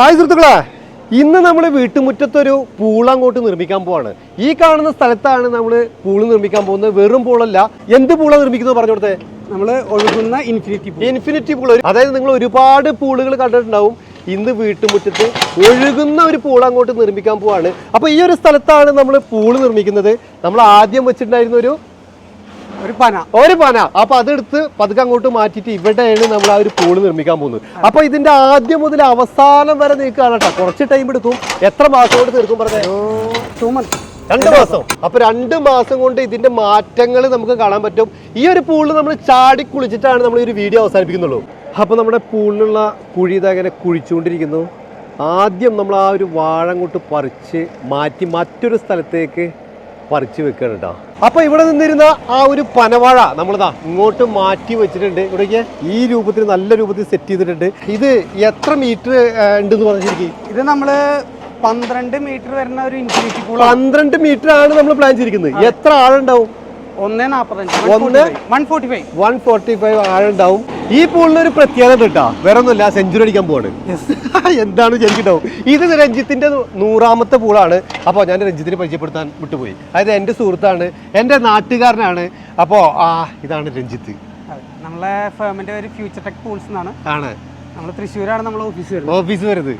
Hi സുഹൃത്തുക്കളെ. ഇന്ന് നമ്മൾ വീട്ടുമുറ്റത്തൊരു പൂളങ്ങോട്ട് നിർമ്മിക്കാൻ പോവാണ്. ഈ കാണുന്ന സ്ഥലത്താണ് നമ്മൾ പൂൾ നിർമ്മിക്കാൻ പോകുന്നത്. വെറും പൂളല്ല. എന്ത് പൂള നിർമ്മിക്കുന്നത് പറഞ്ഞു കൊടുത്തേ? നമ്മൾ ഒഴുകുന്ന ഇൻഫിനിറ്റി പൂൾ. Infinity pool. അതായത് നിങ്ങൾ ഒരുപാട് പൂളുകൾ കണ്ടിട്ടുണ്ടാവും. ഇന്ന് വീട്ടുമുറ്റത്ത് ഒഴുകുന്ന ഒരു പൂൾ അങ്ങോട്ട് നിർമ്മിക്കാൻ പോവാണ്. അപ്പൊ ഈ ഒരു സ്ഥലത്താണ് നമ്മൾ പൂൾ നിർമ്മിക്കുന്നത്. നമ്മൾ ആദ്യം വെച്ചിട്ടുണ്ടായിരുന്ന ഒരു ഒരു പന. ഒരു പന. അപ്പൊ അതെടുത്ത് പതുക്കെ അങ്ങോട്ട് മാറ്റിയിട്ട് ഇവിടെയാണ് നമ്മൾ ആ ഒരു പൂൾ നിർമ്മിക്കാൻ പോകുന്നത്. അപ്പൊ ഇതിന്റെ ആദ്യം മുതൽ അവസാനം വരെ നീക്കുകയാണ് കേട്ടോ. കുറച്ച് ടൈം എടുക്കും. എത്ര മാസം കൊണ്ട് തീർക്കും പറഞ്ഞേ? രണ്ട് മാസം. അപ്പൊ രണ്ട് മാസം കൊണ്ട് ഇതിന്റെ മാറ്റങ്ങൾ നമുക്ക് കാണാൻ പറ്റും. ഈ ഒരു പൂളിൽ നമ്മൾ ചാടി കുളിച്ചിട്ടാണ് നമ്മൾ ഈ ഒരു വീഡിയോ അവസാനിപ്പിക്കുന്നുള്ളൂ. അപ്പൊ നമ്മുടെ പൂളിനുള്ള കുഴി ഇതങ്ങനെ കുഴിച്ചുകൊണ്ടിരിക്കുന്നു. ആദ്യം നമ്മൾ ആ ഒരു വാഴ അങ്ങോട്ട് പറിച്ച് മാറ്റി മറ്റൊരു സ്ഥലത്തേക്ക് പറിച്ച് വെക്കുകയാണ് കേട്ടോ അപ്പൊ ഇവിടെ നിന്നിരുന്ന ആ ഒരു പനവാഴ നമ്മളിതാ ഇങ്ങോട്ട് മാറ്റി വെച്ചിട്ടുണ്ട്. ഇവിടേക്ക് ഈ രൂപത്തിൽ നല്ല രൂപത്തിൽ സെറ്റ് ചെയ്തിട്ടുണ്ട്. ഇത് എത്ര മീറ്റർ ഉണ്ടെന്ന് പറഞ്ഞിരിക്കും ഇത് നമ്മൾ പന്ത്രണ്ട് മീറ്റർ വരുന്ന ഒരു ഇൻഫിനിറ്റി പൂൾ പന്ത്രണ്ട് മീറ്റർ ആണ് നമ്മൾ പ്ലാൻ ചെയ്തിരിക്കുന്നത്. എത്ര ആളുണ്ടാവും? ഒന്നേ നാപ്പത്തഞ്ച്. ഒന്ന് one forty five one forty five ആളുണ്ടാവും ഈ പൂളിന് ഒരു പ്രത്യേകത കിട്ടാ. വേറെ ഒന്നുമില്ല സെഞ്ചുറി അടിക്കാൻ പോവാണ്. എന്താണ് ശരിക്കുണ്ടാവും? ഇത് രഞ്ജിത്തിന്റെ നൂറാമത്തെ പൂളാണ്. അപ്പോൾ ഞാൻ രഞ്ജിത്തിനെ പരിചയപ്പെടുത്താൻ വിട്ടുപോയി. അതായത് എന്റെ സുഹൃത്താണ് എന്റെ നാട്ടുകാരനാണ്. അപ്പോൾ ആ ഇതാണ് രഞ്ജിത്ത്. നമ്മളെ ഫേമിന്റെ ഒരു ഫ്യൂച്ചർ ടെക് പൂൾസ് എന്നാണ് ആണ്. നമ്മൾ തൃശ്ശൂരാണ് നമ്മൾ ഓഫീസ് വരുന്നത്. ഓഫീസ് വരുന്നത്.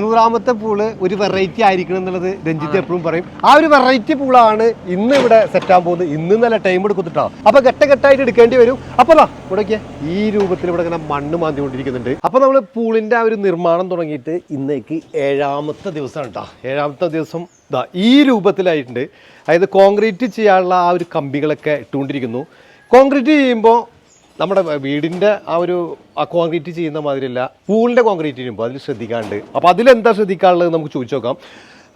നൂറാമത്തെ പൂൾ ഒരു വെറൈറ്റി ആയിരിക്കണം എന്നുള്ളത് രഞ്ജിത്ത് എപ്പോഴും പറയും. ആ ഒരു വെറൈറ്റി പൂളാണ് ഇന്ന് ഇവിടെ സെറ്റ് ആകാൻ പോകുന്നത്. ഇന്ന് നല്ല ടൈം എടുക്കുന്നുട്ടോ. അപ്പൊ ഘട്ടഘട്ടമായിട്ട് എടുക്കേണ്ടി വരും. അപ്പൊ ഇവിടെ ഇവിടേക്ക് ഈ രൂപത്തിൽ ഇവിടെ ഇങ്ങനെ മണ്ണ് മാന്തി മാന്തിക്കൊണ്ടിരിക്കുന്നുണ്ട്. അപ്പൊ നമ്മൾ പൂളിന്റെ ആ ഒരു നിർമ്മാണം തുടങ്ങിയിട്ട് ഇന്നേക്ക് ഏഴാമത്തെ ദിവസമാണ് കേട്ടോ ഏഴാമത്തെ ദിവസം ഇതാ ഈ രൂപത്തിലായിട്ടുണ്ട്. അതായത് കോൺക്രീറ്റ് ചെയ്യാനുള്ള ആ ഒരു കമ്പികളൊക്കെ ഇട്ടുകൊണ്ടിരിക്കുന്നു. കോൺക്രീറ്റ് ചെയ്യുമ്പോൾ നമ്മുടെ വീടിന്റെ ആ ഒരു ആ കോൺക്രീറ്റ് ചെയ്യുന്ന മാതിരിയല്ല. പൂളിന്റെ കോൺക്രീറ്റ് ചെയ്യുമ്പോൾ അതിൽ ശ്രദ്ധിക്കാണ്ട്. അപ്പോൾ അതിലെന്താ ശ്രദ്ധിക്കാനുള്ളത് നമുക്ക് ചോദിച്ചു നോക്കാം.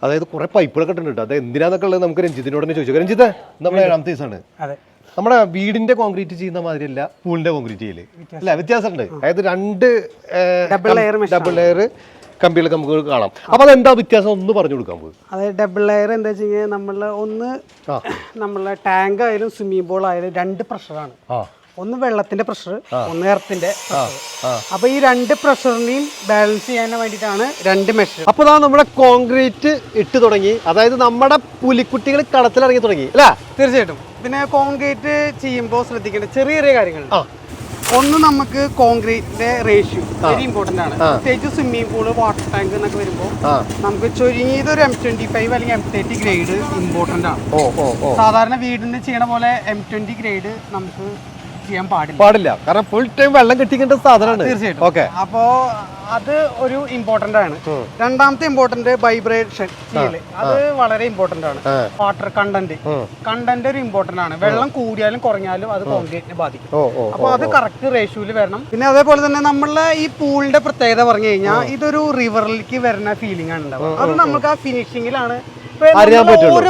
അതായത് കുറെ പൈപ്പുകളൊക്കെ ഇട്ടിട്ടുണ്ട്. അത് എന്തിനാന്നൊക്കെ ഉള്ളത് നമുക്ക് രഞ്ജിത്തിനോട് തന്നെ ചോദിച്ചു രഞ്ജിത്ത് നമ്മുടെ ഏഴാമത്തെ ദിവസമാണ്. നമ്മുടെ വീടിന്റെ കോൺക്രീറ്റ് ചെയ്യുന്ന മാതിരിയല്ല പൂളിന്റെ കോൺക്രീറ്റ് ചെയ്യൽ. അല്ല വ്യത്യാസമുണ്ട്. അതായത് രണ്ട് ഡബിൾ ലെയർ ഡബിൾ ലെയർ കമ്പികളൊക്കെ നമുക്ക് കാണാം. അപ്പോൾ അതെന്താ വ്യത്യാസം? ഒന്ന് പറഞ്ഞു കൊടുക്കാൻ പോകും അതായത് ഡബിൾ ലെയർ എന്താ വെച്ച് കഴിഞ്ഞാൽ നമ്മൾ ഒന്ന് നമ്മളെ ടാങ്ക് ആയാലും സ്വിമ്മിംഗ് പൂൾ ആയാലും രണ്ട് പ്രഷറാണ് ആ. ഒന്ന് വെള്ളത്തിന്റെ പ്രഷർ ഒന്ന് എർത്തിന്റെ അപ്പൊ ഈ രണ്ട് പ്രഷറിനെയും ബാലൻസ് ചെയ്യാൻ വേണ്ടിയിട്ടാണ് രണ്ട് മെഷർ അപ്പൊ ദാ നമ്മുടെ കോൺക്രീറ്റ് ഇട്ട് തുടങ്ങി. അതായത് നമ്മുടെ പുലിക്കുട്ടികൾ കളത്തിലിറങ്ങി തുടങ്ങി അല്ലേ? തീർച്ചയായിട്ടും. പിന്നെ കോൺക്രീറ്റ് ചെയ്യുമ്പോൾ ശ്രദ്ധിക്കേണ്ട ചെറിയ ചെറിയ കാര്യങ്ങൾ. ഒന്ന് നമുക്ക് കോൺക്രീറ്റിന്റെ റേഷ്യോ വെരി ഇമ്പോർട്ടന്റ് ആണ്. പ്രത്യേകിച്ച് സ്വിമ്മിംഗ് പൂൾ വാട്ടർ ടാങ്ക് എന്നൊക്കെ വരുമ്പോൾ നമുക്ക് ചുരുങ്ങിയത് ഒരു എം ട്വന്റി ഫൈവ് അല്ലെങ്കിൽ എം തേർട്ടി ഗ്രേഡ് ഇമ്പോർട്ടന്റ് ആണ്. സാധാരണ വീടിന് ചെയ്യണ പോലെ എം ട്വന്റി ഗ്രേഡ് നമുക്ക് ചെയ്യാൻ പാടില്ല. പാടില്ല. കാരണം ഫുൾ ടൈം വെള്ളം കിട്ടിക്കേണ്ട സാധനമാണ്. തീർച്ചയായിട്ടും. ഓക്കെ അപ്പോ അത് ഒരു ഇമ്പോർട്ടന്റ് ആണ്. രണ്ടാമത്തെ ഇമ്പോർട്ടന്റ് വൈബ്രേഷൻ അത് വളരെ ഇമ്പോർട്ടന്റ് ആണ്. വാട്ടർ കണ്ടന്റ് കണ്ടന്റ് ഒരു ഇമ്പോർട്ടന്റ് ആണ്. വെള്ളം കൂടിയാലും കുറഞ്ഞാലും അത് കോൺക്രീറ്റിനെ ബാധിക്കും. അപ്പൊ അത് കറക്റ്റ് റേഷ്യോയിൽ വരണം. പിന്നെ അതേപോലെ തന്നെ നമ്മളെ ഈ പൂളിന്റെ പ്രത്യേകത പറഞ്ഞു കഴിഞ്ഞാൽ ഇതൊരു റിവറിലേക്ക് വരുന്ന ഫീലിംഗ് ആണ് ഉണ്ടാവുക. അത് നമുക്ക് ആ ഫിനിഷിങ്ങിലാണ് അറിയാൻ പറ്റുള്ളൂ.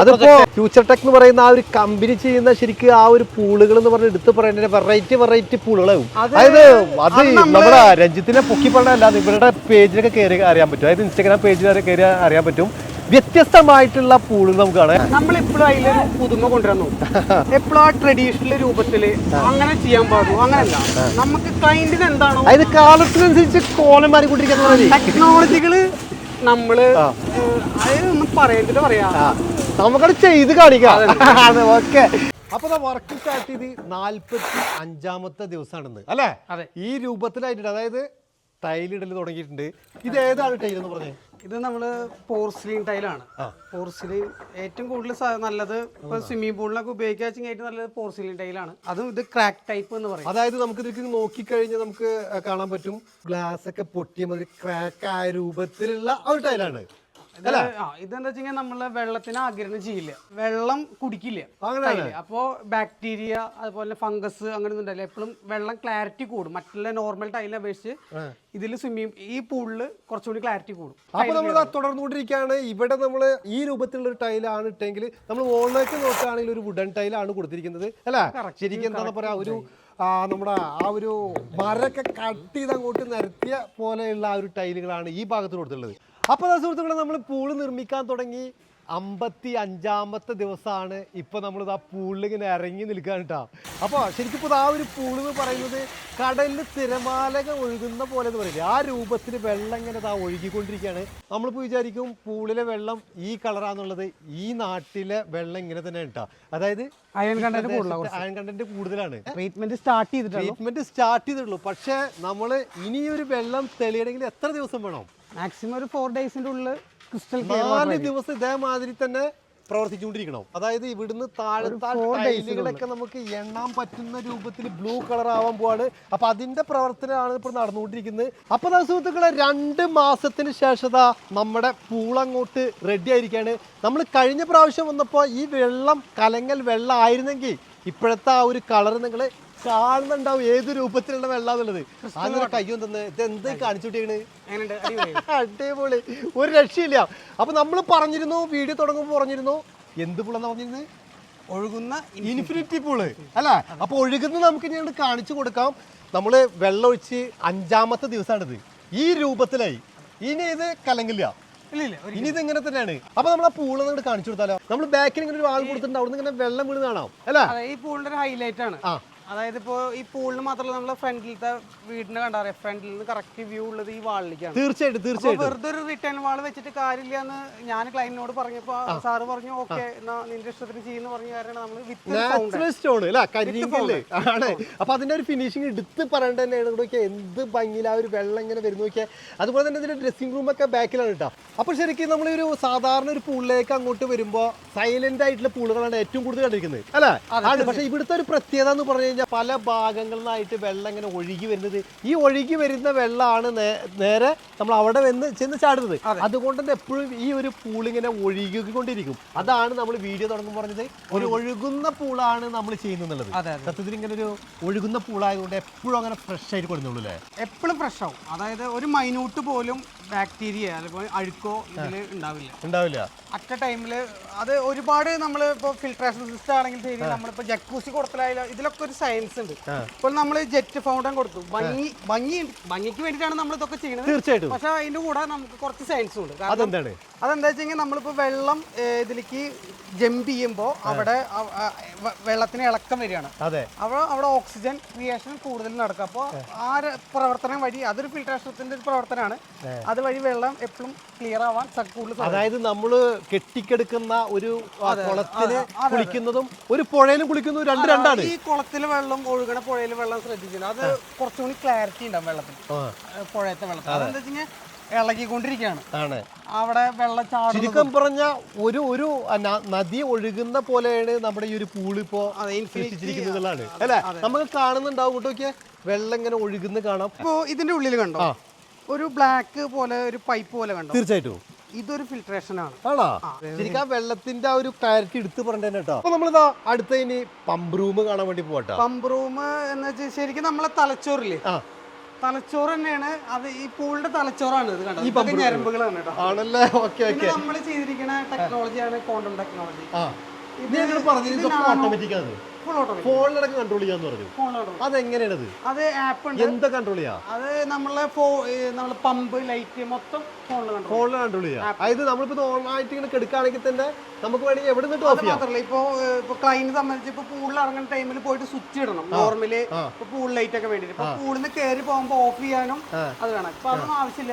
അതിപ്പോ ഫ്യൂച്ചർ ടെക് എന്ന് പറയുന്ന ആ ഒരു കമ്പനി ചെയ്യുന്ന ശരിക്കും ആ ഒരു പൂളുകൾ എന്ന് പറഞ്ഞ് എടുത്ത് പറയുന്ന വെറൈറ്റി വെറൈറ്റി പൂളുകളാവും. അതായത് അത് നമ്മുടെ രഞ്ജിത്തിനെ പൊക്കി പറഞ്ഞല്ലാതെ ഇവരുടെ പേജിലൊക്കെ കയറി അറിയാൻ പറ്റും. അതായത് ഇൻസ്റ്റാഗ്രാം പേജിൽ കയറി അറിയാൻ പറ്റും. വ്യത്യസ്തമായിട്ടുള്ള പൂളുകൾ നമുക്ക് കാണാം. നമ്മളിപ്പോഴും അതിലൊരു പുതുമ കൊണ്ടുവരാൻ നോക്കും എപ്പോഴും ആ ട്രഡീഷണൽ രൂപത്തിൽ അങ്ങനെ ചെയ്യാൻ പാടുള്ളൂ അങ്ങനല്ല. നമുക്ക് ക്ലൈന്റിന് എന്താണോ അതായത് കാലത്തിനനുസരിച്ച് കോലം മാറിക്കൊണ്ടിരിക്കുന്ന ടെക്നോളജികൾ നമ്മൾ ഏഹ്, അതൊന്നും പറയേണ്ടിട്ട് പറയാ. നമുക്കത് ചെയ്ത് കാണിക്കാം. ഓക്കെ. അപ്പൊ വർക്ക് സ്റ്റാർട്ട് ചെയ്ത് നാല്പത്തി അഞ്ചാമത്തെ ദിവസമാണെന്ന് അല്ലേ? ഈ രൂപത്തിലായിട്ടുണ്ട്. അതായത് ടൈലിടൽ തുടങ്ങിയിട്ടുണ്ട്. ഇത് ഏതാണ് ടൈൽ എന്ന് പറഞ്ഞത് ഇത് നമ്മൾ പോർസിലിൻ ടൈലാണ് പോർസിലിൻ ഏറ്റവും കൂടുതൽ നല്ലത് ഇപ്പൊ സ്വിമ്മിംഗ് പൂളിനൊക്കെ ഉപയോഗിക്കാൻ വെച്ചെങ്കിൽ ഏറ്റവും നല്ലത് പോർസിലിൻ ടൈലാണ് അതും ഇത് ക്രാക്ക് ടൈപ്പ് എന്ന് പറയും. അതായത് നമുക്ക് ഇതിലേക്ക് നോക്കിക്കഴിഞ്ഞാൽ നമുക്ക് കാണാൻ പറ്റും. ഗ്ലാസ് ഒക്കെ പൊട്ടിയ മതി ക്രാക്ക് ആയ രൂപത്തിലുള്ള ഒരു ടൈലാണ്. ഇതെന്താ വെച്ചാൽ നമ്മളെ വെള്ളത്തിന് ആഗിരണം ചെയ്യില്ല. വെള്ളം കുടിക്കില്ല. അപ്പോ ബാക്ടീരിയ അതുപോലെ ഫംഗസ് അങ്ങനെ ഒന്നും എപ്പോഴും വെള്ളം ക്ലാരിറ്റി കൂടും. മറ്റുള്ള നോർമൽ ടൈലിനെ അപേക്ഷിച്ച് ഇതിൽ സ്വിമ്മിങ് ഈ പൂളിൽ കുറച്ചുകൂടി ക്ലാരിറ്റി കൂടും. അപ്പൊ നമ്മൾ തുടർന്നുകൊണ്ടിരിക്കുകയാണ്. ഇവിടെ നമ്മൾ ഈ രൂപത്തിലുള്ള ഒരു ടൈലാണ് ഇട്ടെങ്കിൽ നമ്മൾ ഓണേക്ക് നോക്കുകയാണെങ്കിൽ ഒരു വുഡൻ ടൈലാണ് കൊടുത്തിരിക്കുന്നത്. അല്ല? ശരിക്കും എന്താ പറയാ ഒരു നമ്മുടെ ആ ഒരു മരമൊക്കെ കട്ട് ചെയ്ത് അങ്ങോട്ട് നിരത്തിയ പോലെയുള്ള ആ ഒരു ടൈലുകളാണ് ഈ ഭാഗത്ത് കൊടുത്തിട്ടുള്ളത്. അപ്പോൾ സുഹൃത്തുക്കളെ നമ്മൾ പൂൾ നിർമ്മിക്കാൻ തുടങ്ങി. അമ്പത്തി അഞ്ചാമത്തെ ദിവസമാണ് ഇപ്പൊ നമ്മൾ ആ പൂളിൽ ഇങ്ങനെ ഇറങ്ങി നിൽക്കാൻ കേട്ടോ അപ്പോൾ ശരിക്കും ഇപ്പോൾ ആ ഒരു പൂൾ എന്ന് പറയുന്നത് കടലിൽ തിരമാലക ഒഴുകുന്ന പോലെ എന്ന് പറയില്ലേ? ആ രൂപത്തിൽ വെള്ളം ഇങ്ങനെ ഇതാ ഒഴുകിക്കൊണ്ടിരിക്കുകയാണ്. നമ്മളിപ്പോൾ വിചാരിക്കും പൂളിലെ വെള്ളം ഈ കളറാന്നുള്ളത് ഈ നാട്ടിലെ വെള്ളം ഇങ്ങനെ തന്നെ കേട്ടോ അതായത് അയൺ കണ്ടന്റ് അയൺ കണ്ടന്റ് കൂടുതലാണ്. ട്രീറ്റ്മെന്റ് സ്റ്റാർട്ട് ചെയ്തിട്ടുള്ളൂ. ട്രീറ്റ്മെന്റ് സ്റ്റാർട്ട് ചെയ്തിട്ടുള്ളൂ. പക്ഷേ നമ്മൾ ഇനി ഒരു വെള്ളം തെളിയണമെങ്കിൽ എത്ര ദിവസം വേണം? മാക്സിമം ഒരു ഫോർ ഡേയ്സിന്റെ ഉള്ളിൽ ക്രിസ്റ്റൽ നാല് ദിവസം ഇതേമാതിരി തന്നെ പ്രവർത്തിച്ചുകൊണ്ടിരിക്കണം. അതായത് ഇവിടുന്ന് താഴത്തെ ടൈലുകളൊക്കെ നമുക്ക് എണ്ണാൻ പറ്റുന്ന രൂപത്തിൽ ബ്ലൂ കളർ ആവാൻ പോവാണ്. അപ്പൊ അതിന്റെ പ്രവർത്തനമാണ് ഇപ്പോൾ നടന്നുകൊണ്ടിരിക്കുന്നത്. അപ്പൊ സുഹൃത്തുക്കളെ രണ്ട് മാസത്തിന് ശേഷം നമ്മുടെ പൂളങ്ങോട്ട് റെഡി ആയിരിക്കാണ്. നമ്മൾ കഴിഞ്ഞ പ്രാവശ്യം വന്നപ്പോൾ ഈ വെള്ളം കലങ്ങൽ വെള്ളം ആയിരുന്നെങ്കിൽ ഇപ്പോഴത്തെ ആ ഒരു കളർ നിങ്ങൾ കാണുന്നുണ്ടാവും ഏത് രൂപത്തിലുള്ള വെള്ളം എന്നുള്ളത് അങ്ങനെ കയ്യും തന്നെ ഇത് എന്ത് എങ്ങനെയുണ്ട്? അടിപൊളി. ഒരു രക്ഷയില്ല. അപ്പൊ നമ്മൾ പറഞ്ഞിരുന്നു വീഡിയോ തുടങ്ങുമ്പോൾ പറഞ്ഞിരുന്നു എന്ത് പുള്ളെന്ന് പറഞ്ഞിരുന്നത്? ഒഴുകുന്ന ഇൻഫിനിറ്റി പൂൾ. അല്ല? അപ്പൊ ഒഴുകുന്നത് നമുക്ക് ഞാൻ കാണിച്ചു കൊടുക്കാം. നമ്മൾ വെള്ളം ഒഴിച്ച് അഞ്ചാമത്തെ ദിവസമാണിത് ഈ രൂപത്തിലായി. ഇനി ഇത് കലങ്ങില്ല. ഇനി ഇത് ഇങ്ങനെ തന്നെയാണ്. അപ്പൊ നമ്മൾ ആ പൂൾ അങ്ങോട്ട് കാണിച്ചു കൊടുത്താലോ? നമ്മൾ ബാക്കിൽ ഇങ്ങനെ ഒരു ആൾ കൊടുത്തിട്ടുണ്ട്. അവിടെ ഇങ്ങനെ വെള്ളം വീണ് കാണാം. അല്ലേ? ഈ പൂളിന്റെ ഒരു ഹൈലൈറ്റ് ആണ്. ആ. അതായത് ഇപ്പോ ഈ പൂളിന് മാത്രമല്ല നമ്മളെ ഫ്രണ്ടിലത്തെ വീടിന് പറയാ ഫ്രണ്ടിൽ നിന്ന് കറക്റ്റ് വ്യൂ ഉള്ളത് ഈ വാളിലേക്കാണ്. തീർച്ചയായിട്ടും തീർച്ചയായിട്ടും. വെറുതെ ഒരു റിട്ടേൺ വാൾ വെച്ചിട്ട് കാര്യമില്ല എന്ന് ഞാൻ ക്ലൈന്റിനോട് പറഞ്ഞപ്പോ സാറ് പറഞ്ഞു ഓക്കെ നിന്റെ ഇഷ്ടത്തിന് ചെയ്യുന്ന പറഞ്ഞ കാരണം നമ്മൾ നാച്ചുറൽ സ്റ്റോൺ അല്ല കരിങ്കല്ല്. ആണ്. അപ്പൊ അതിന്റെ ഒരു ഫിനിഷിങ് എടുത്ത് പറയേണ്ട തന്നെയാണ് നോക്കിയാൽ എന്ത് ഭംഗിയിൽ ആ ഒരു വെള്ളം ഇങ്ങനെ വരുന്നു നോക്കിയാൽ അതുപോലെ തന്നെ ഇതിന്റെ ഡ്രസ്സിംഗ് റൂം ഒക്കെ ബാക്കിലാണ് കേട്ടോ. അപ്പൊ ശരിക്കും നമ്മൾ ഒരു സാധാരണ ഒരു പൂളിലേക്ക് അങ്ങോട്ട് വരുമ്പോൾ സൈലന്റ് ആയിട്ടുള്ള പൂളുകളാണ് ഏറ്റവും കൂടുതൽ കണ്ടിരിക്കുന്നത് അല്ലേ? ആണ്. പക്ഷെ ഇവിടുത്തെ ഒരു പ്രത്യേകത എന്ന് പറഞ്ഞു കഴിഞ്ഞാൽ പല ഭാഗങ്ങളിൽ നിന്നായിട്ട് വെള്ളം ഇങ്ങനെ ഒഴുകി വരുന്നത്. ഈ ഒഴുകി വരുന്ന വെള്ളമാണ് നേരെ നമ്മൾ അവിടെ വന്ന് ചെന്ന് ചാടുന്നത്. അതുകൊണ്ട് തന്നെ എപ്പോഴും ഈ ഒരു പൂളിങ്ങനെ ഒഴുകിക്കൊണ്ടിരിക്കും. അതാണ് നമ്മൾ വീഡിയോ തുടങ്ങുമ്പോൾ പറഞ്ഞത്. ഒരു ഒഴുകുന്ന പൂളാണ് നമ്മൾ ചെയ്യുന്നത് സത്യത്തിൽ ഇങ്ങനെ ഒരു ഒഴുകുന്ന പൂളായതുകൊണ്ട് എപ്പോഴും അങ്ങനെ ഫ്രഷ് ആയിട്ട് കൊടുക്കുന്നുള്ളൂ അല്ലേ? എപ്പോഴും ഫ്രഷ് ആവും. അതായത് ഒരു മൈന്യൂട്ട് പോലും ബാക്ടീരിയ അല്ലെങ്കിൽ അഴുക്കോ ഇതിൽ ഉണ്ടാവില്ല. ഉണ്ടാവില്ല. അറ്റ ടൈമിൽ അത് ഒരുപാട് നമ്മൾ ഇപ്പോൾ ഫിൽട്രേഷൻ സിസ്റ്റം ആണെങ്കിൽ ശരി നമ്മളിപ്പോൾ ജക്കൂസി കൊടുത്തലായാലും ഇതിലൊക്കെ ഒരു സയൻസ് ഉണ്ട്. ഇപ്പോൾ നമ്മൾ ജെറ്റ് ഫൗണ്ടൻ കൊടുത്തു. ഭംഗി ഭംഗി ഭംഗിക്ക് വേണ്ടിയിട്ടാണ് നമ്മൾ ഇതൊക്കെ ചെയ്യുന്നത് തീർച്ചയായിട്ടും. പക്ഷെ അതിന്റെ കൂടെ നമുക്ക് കുറച്ച് സയൻസും ഉണ്ട്. അതെന്താണ്? അതെന്താ വെച്ച് കഴിഞ്ഞാൽ നമ്മളിപ്പോൾ വെള്ളം ഇതിലേക്ക് ജമ്പ് ചെയ്യുമ്പോൾ അവിടെ വെള്ളത്തിന് ഇളക്കം വരികയാണ്. അതെ. അപ്പോൾ അവിടെ ഓക്സിജൻ ക്രിയേഷൻ കൂടുതൽ നടക്കും. അപ്പോൾ ആ. പ്രവർത്തനം വഴി അതൊരു ഫിൽട്രേഷത്തിന്റെ ഒരു പ്രവർത്തനമാണ്. അതുവഴി വെള്ളം എപ്പോഴും ക്ലിയർ ആവാൻ കൂടുതൽ അതായത് നമ്മൾ കെട്ടിക്കെടുക്കുന്ന ഒരു കുളത്തിൽ കുളിക്കുന്നതും ഒരു പുഴയിലും കുളിക്കുന്നതും രണ്ട് രണ്ടാണ്. ഈ കുളത്തിലെ വെള്ളം ഒഴുകണ പുഴയിലെ വെള്ളം ശ്രദ്ധിച്ചില്ല. അത് കുറച്ചുകൂടി ക്ലാരിറ്റി ഉണ്ടാവും ഏഹ്, പുഴയത്തെ വെള്ളത്തിൽ അതെന്താ വെച്ച് കഴിഞ്ഞാൽ ഇളകിക്കൊണ്ടിരിക്കുകയാണ്. ആണ്. അവിടെ വെള്ളം ചാടും ചുരുക്കം പറഞ്ഞ ഒരു ഒരു നദി ഒഴുകുന്ന പോലെയാണ് നമ്മുടെ ഈ ഒരു പൂൾ ഇപ്പോ സൃഷ്ടിച്ചിരിക്കുന്നതാണ് അല്ലെ? നമുക്ക് കാണുന്നുണ്ടാവും. കേട്ടോക്കെ വെള്ളം ഇങ്ങനെ ഒഴുകുന്ന കാണാം. ഇപ്പോ ഇതിന്റെ ഉള്ളിൽ കണ്ടോ? ഒരു ബ്ലാക്ക് പോലെ ഒരു പൈപ്പ് പോലെ കണ്ടോ? തീർച്ചയായിട്ടും. ഇതൊരു ഫിൽട്രേഷൻ ആണ്. ആണോ? ശരിക്കും ആ വെള്ളത്തിന്റെ ആ ഒരു ക്ലാരിറ്റി എടുത്ത് പറഞ്ഞ കേട്ടോ. അപ്പൊ നമ്മളിതാ അടുത്ത ഇനി പമ്പ് റൂം കാണാൻ വേണ്ടി പോകട്ടെ പമ്പ് റൂം എന്ന് വെച്ചാൽ ശരിക്കും നമ്മളെ തലച്ചോറില്ലേ? തലച്ചോറ് തന്നെയാണ്. അത് ഈ പൂളിന്റെ തലച്ചോറാണ് ഇത് കണ്ടത് ഇതൊക്കെ ഞരമ്പുകളാണ് കേട്ടോ. ആണല്ലേ? Okay okay. നമ്മൾ ചെയ്തിരിക്കുന്ന ടെക്നോളജിയാണ് ക്വാണ്ടം ടെക്നോളജി പറഞ്ഞു ഇതൊക്കെ ഓട്ടോമാറ്റിക് ആണ്. ഫോണിലടക്കം കൺട്രോൾ ചെയ്യാന്ന് പറഞ്ഞു. അതെങ്ങനെയാണത്? അത് ആപ്പ് ഉണ്ട്. എന്താ കൺട്രോൾ ചെയ്യാ? അത് നമ്മളെ പമ്പ് ലൈറ്റ് മൊത്തം ഫോണിൽ കൺട്രോൾ ചെയ്യാം. അതായത് നമ്മളിപ്പോ ഓണായിട്ട് ഇങ്ങനെ കെടുക്കുകയാണെങ്കിൽ തന്നെ നമുക്ക് വേണമെങ്കിൽ എവിടെ നിന്ന് ഓഫ് മാത്രമല്ല ഇപ്പോ ഇപ്പൊ ക്ലൈന്റ് സംബന്ധിച്ച് ഇപ്പൊ പൂളിൽ ഇറങ്ങുന്ന ടൈമിൽ പോയിട്ട് സ്വിച്ച് ഇടണം. നോർമലി ഇപ്പൊ പൂൾ ലൈറ്റ് ഒക്കെ വേണ്ടിട്ട് ഇപ്പൊ പൂളിൽ നിന്ന് കയറി പോകുമ്പോ ഓഫ് ചെയ്യാനും അത് വേണം. ഇപ്പൊ അതൊന്നും ആവശ്യമില്ല.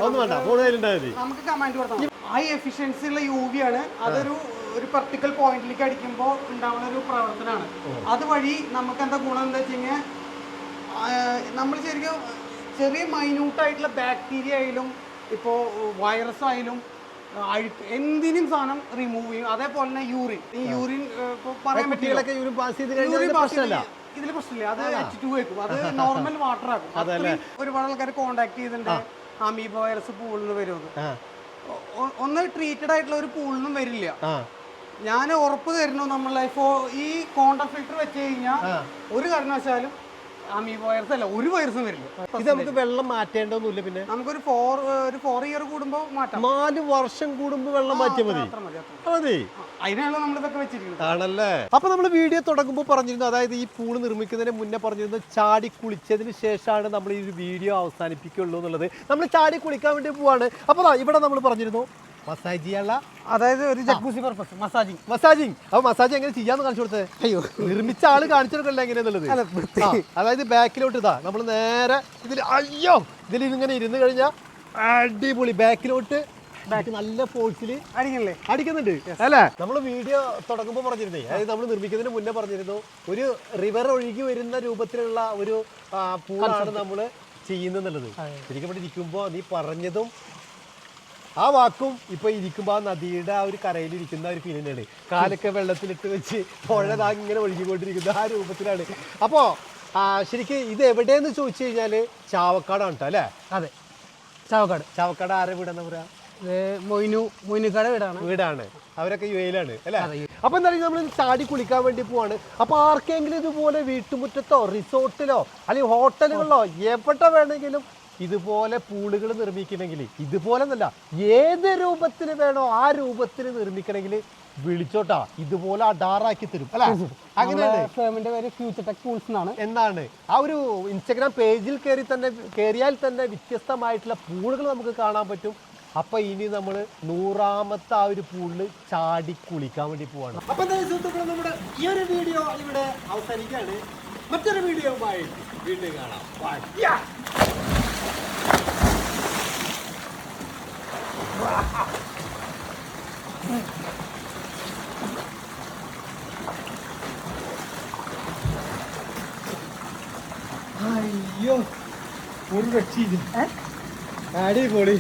നമുക്ക് കമാൻഡ് കൊടുത്താൽ ഹൈ എഫിഷ്യൻസി ഉള്ള യു വി ആണ്. അതൊരു ഒരു പർട്ടിക്കൽ പോയിന്റിലേക്ക് അടിക്കുമ്പോൾ ഉണ്ടാവുന്ന ഒരു പ്രവർത്തനമാണ്. അതുവഴി നമുക്ക് എന്താ ഗുണം എന്താ വെച്ച് കഴിഞ്ഞാൽ നമ്മൾ ശരിക്കും ചെറിയ മൈന്യൂട്ടായിട്ടുള്ള ബാക്ടീരിയ ആയാലും ഇപ്പോൾ വൈറസ് ആയാലും അഴുക്ക് എന്തിനും സാധനം റിമൂവ് ചെയ്യും. അതേപോലെ തന്നെ യൂറിൻ ഈ യൂറിൻ ഇപ്പോൾ പറയാൻ പറ്റില്ല കുട്ടികളൊക്കെ യൂറിൻ പാസ് ചെയ്ത് കഴിഞ്ഞാൽ പ്രശ്നമില്ല. ഇതിൽ പ്രശ്നമില്ല. അത് എച്ച് ടു വെക്കും അത് നോർമൽ വാട്ടർ ആക്കും. ഒരുപാട് ആൾക്കാർ കോണ്ടാക്ട് ചെയ്തിട്ടുണ്ട്. അമീബ വൈറസ് പൂളിൽ നിന്ന് വരുന്നത്. ഒന്ന് ട്രീറ്റഡ് ആയിട്ടുള്ള ഒരു പൂളിൽ നിന്നും വരില്ല. ഞാൻ ഉറപ്പ് തരുന്നു നമ്മളെ ഇപ്പോ ഈ കോണ്ട ഫിൽറ്റർ വെച്ച് കഴിഞ്ഞാൽ ഒരു കാരണവശാലും അമീബ വൈറസ് അല്ല ഒരു വൈറസും വരില്ല. ഇത് നമുക്ക് വെള്ളം മാറ്റേണ്ടതൊന്നുമില്ല പിന്നെ. നമുക്കൊരു ഫോർ ഒരു ഫോർ ഇയർ കൂടുമ്പോൾ മാറ്റാം. നാല് വർഷം കൂടുമ്പോൾ വെള്ളം മാറ്റിയാൽ മതി. മതി അതിനാണല്ലോ നമ്മളിതൊക്കെ വെച്ചിരിക്കുന്നത്. ആണല്ലേ? അപ്പൊ നമ്മൾ വീഡിയോ തുടങ്ങുമ്പോൾ പറഞ്ഞിരുന്നു അതായത് ഈ പൂൾ നിർമ്മിക്കുന്നതിന് മുന്നേ പറഞ്ഞിരുന്നു ചാടി കുളിച്ചതിന് ശേഷമാണ് നമ്മൾ ഈ ഒരു വീഡിയോ അവസാനിപ്പിക്കുള്ളൂ എന്നുള്ളത്. നമ്മൾ ചാടി കുളിക്കാൻ വേണ്ടി പോവാണ്. അപ്പോൾ ഇവിടെ നമ്മൾ പറഞ്ഞിരുന്നു മസാജ് ചെയ്യാനുള്ള അതായത് ഒരു ജക്കൂസി പർപ്പസ് മസാജിങ് മസാജിങ് അപ്പൊ മസാജ് എങ്ങനെ ചെയ്യാന്ന് കാണിച്ചു കൊടുത്തേ? അയ്യോ. നിർമ്മിച്ച ആൾ കാണിച്ചു കൊടുക്കണ്ട എങ്ങനെയാന്നുള്ളത്? അതായത് ബാക്കിലോട്ട് ഇതാ. നമ്മൾ നേരെ ഇതിൽ അയ്യോ! ഇതിൽ ഇങ്ങനെ ഇരുന്ന് കഴിഞ്ഞാൽ അടിപൊളി. ബാക്കിലോട്ട് ബാക്ക് നല്ല ഫോഴ്സിൽ അടിക്കണല്ലേ? അടിക്കുന്നുണ്ട്. അല്ലേ? നമ്മൾ വീഡിയോ തുടങ്ങുമ്പോൾ പറഞ്ഞിരുന്നേ. അതായത് നമ്മൾ നിർമ്മിക്കുന്നതിന് മുന്നേ പറഞ്ഞിരുന്നു. ഒരു റിവർ ഒഴുകി വരുന്ന രൂപത്തിലുള്ള ഒരു പൂളാണ് നമ്മൾ ചെയ്യുന്നുള്ളത് ശരിക്കും ഇവിടെ ഇരിക്കുമ്പോൾ നീ പറഞ്ഞതും ആ വാക്കും ഇപ്പൊ ഇരിക്കുമ്പോ ആ നദിയുടെ ആ ഒരു കരയിൽ ഇരിക്കുന്ന ഒരു ഫീൽ തന്നെയാണ് കാലൊക്കെ വെള്ളത്തിലിട്ട് വെച്ച് പുഴ ഇങ്ങനെ ഒഴുകിക്കൊണ്ടിരിക്കുന്ന ആ രൂപത്തിലാണ്. അപ്പോ ശരിക്കും ഇത് എവിടെയെന്ന് ചോദിച്ചു കഴിഞ്ഞാൽ ചാവക്കാടാണ് കേട്ടോ അല്ലേ? അതെ. ചാവക്കാട്. ചാവക്കാട് ആരെ വീടെന്ന് പറയാ? മൊയ്നു മൊയ്നുക്കാട് വീടാണ്. വീടാണ്. അവരൊക്കെ യു എയിലാണ് അല്ലേ? അപ്പൊ എന്തായാലും നമ്മൾ ചാടി കുളിക്കാൻ വേണ്ടി പോവാണ്. അപ്പൊ ആർക്കെങ്കിലും ഇതുപോലെ വീട്ടുമുറ്റത്തോ റിസോർട്ടിലോ അല്ലെങ്കിൽ ഹോട്ടലുകളിലോ എവിടെ വേണമെങ്കിലും ഇതുപോലെ പൂളുകൾ നിർമ്മിക്കണമെങ്കിൽ ഇതുപോലെ എന്നല്ല ഏത് രൂപത്തിൽ വേണോ ആ രൂപത്തിൽ നിർമ്മിക്കണമെങ്കിൽ വിളിച്ചോട്ടാ. ഇതുപോലെ അഡാറാക്കി തരും അല്ല? അങ്ങനെയാണ്. പേര് ഫ്യൂച്ചർ ടെക് പൂൾസ് എന്നാണ്. എന്നാണ്. ആ ഒരു ഇൻസ്റ്റഗ്രാം പേജിൽ കയറി തന്നെ കയറിയാൽ തന്നെ വ്യത്യസ്തമായിട്ടുള്ള പൂളുകൾ നമുക്ക് കാണാൻ പറ്റും. അപ്പൊ ഇനി നമ്മൾ നൂറാമത്തെ ആ ഒരു പൂളിൽ ചാടി കുളിക്കാൻ വേണ്ടി പോവാണ്. അപ്പൊ സുഹൃത്തുക്കളെ നമ്മുടെ ഈ ഒരു വീഡിയോ ഇവിടെ അവസാനിക്കുകയാണ്. മറ്റൊരു വീഡിയോ വീണ്ടും കാണാം. അയ്യോ ഒരു രക്ഷയില്ല. അടിപൊളി.